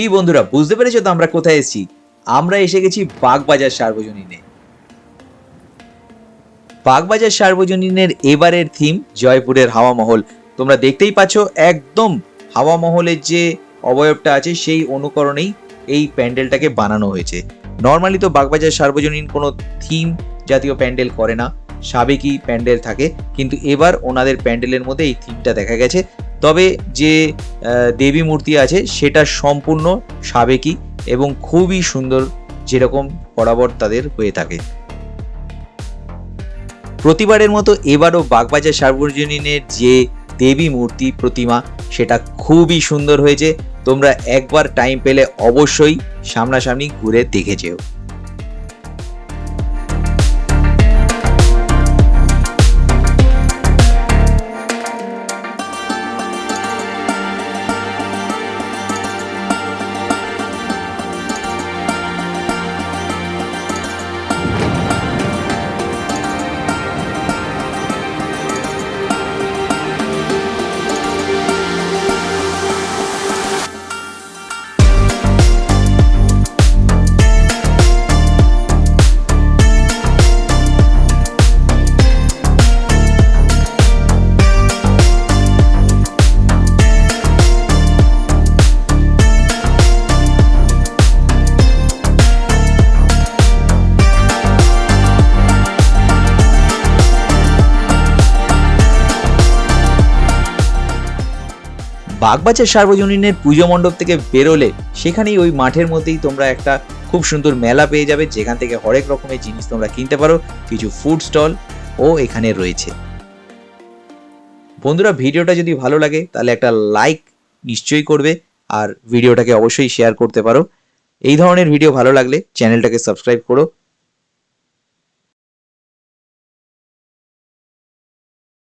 কি বন্ধুরা, বুঝতে পেরেছ তো আমরা কোথায় এসেছি? আমরা এসে গেছি বাগবাজার সার্বজনীনে। বাগবাজার সার্বজনীনের এবারের থিম জয়পুরের হাওয়া মহল। তোমরা দেখতেই পাচ্ছ একদম হাওয়া মহলের যে অবয়বটা আছে, সেই অনুকরণেই এই প্যান্ডেলটাকে বানানো হয়েছে। নর্মালি তো বাগবাজার সার্বজনীন কোনো থিম জাতীয় প্যান্ডেল করে না। সাবেকই প্যান্ডেল থাকে, কিন্তু এবার ওনাদের প্যান্ডেলের মধ্যে এই থিমটা দেখা গেছে। তবে যে দেবী মূর্তি আছে সেটা সম্পূর্ণ সাবেকি এবং খুবই সুন্দর যেরকম বরাবর তাদের হয়ে থাকে। প্রতিবারের মতো এবারও বাগবাজার সার্বজনীনের যে দেবী মূর্তি প্রতিমা সেটা খুবই সুন্দর হয়েছে। তোমরা একবার টাইম পেলে অবশ্যই সামনাসামনি ঘুরে দেখে যেও। বাগবাজার সার্বজনীনের পুজো মণ্ডপ থেকে বেরোলে সেখানেই ওই মাঠের মধ্যেই তোমরা একটা খুব সুন্দর মেলা পেয়ে যাবে, যেখান থেকে হরেক রকমের জিনিস তোমরা কিনতে পারো, কিছু ফুড স্টল ও এখানে রয়েছে। বন্ধুরা, ভিডিওটা যদি ভালো লাগে, তাহলে একটা লাইক নিশ্চয়ই করবে আর ভিডিওটাকে অবশ্যই শেয়ার করতে পারো। এই ধরনের ভিডিও ভালো লাগলে চ্যানেলটাকে সাবস্ক্রাইব করো।